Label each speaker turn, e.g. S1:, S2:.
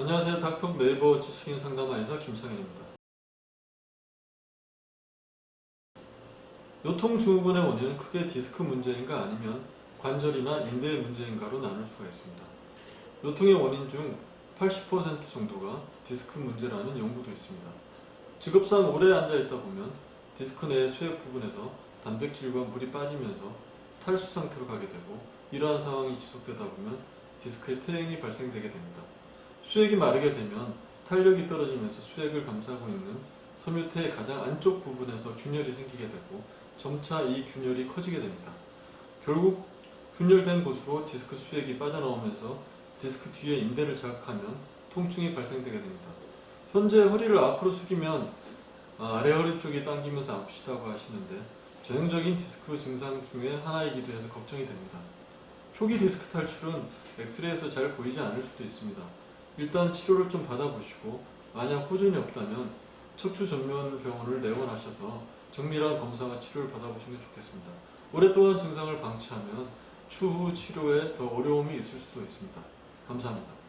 S1: 안녕하세요. 닥톡 네이버 지식인 상담화에서 김창현입니다. 요통 증후군의 원인은 크게 디스크 문제인가 아니면 관절이나 인대의 문제인가로 나눌 수가 있습니다. 요통의 원인 중 80% 정도가 디스크 문제라는 연구도 있습니다. 직업상 오래 앉아 있다 보면 디스크 내의 쇠 부분에서 단백질과 물이 빠지면서 탈수 상태로 가게 되고 이러한 상황이 지속되다 보면 디스크의 퇴행이 발생되게 됩니다. 수액이 마르게 되면 탄력이 떨어지면서 수액을 감싸고 있는 섬유태의 가장 안쪽 부분에서 균열이 생기게 되고 점차 이 균열이 커지게 됩니다. 결국 균열된 곳으로 디스크 수액이 빠져나오면서 디스크 뒤에 인대를 자극하면 통증이 발생되게 됩니다. 현재 허리를 앞으로 숙이면 아, 아래 허리 쪽이 당기면서 아프시다고 하시는데 전형적인 디스크 증상 중에 하나이기도 해서 걱정이 됩니다. 초기 디스크 탈출은 엑스레이에서 잘 보이지 않을 수도 있습니다. 일단 치료를 좀 받아보시고 만약 호전이 없다면 척추 전문 병원을 내원하셔서 정밀한 검사와 치료를 받아보시는 게 좋겠습니다. 오랫동안 증상을 방치하면 추후 치료에 더 어려움이 있을 수도 있습니다. 감사합니다.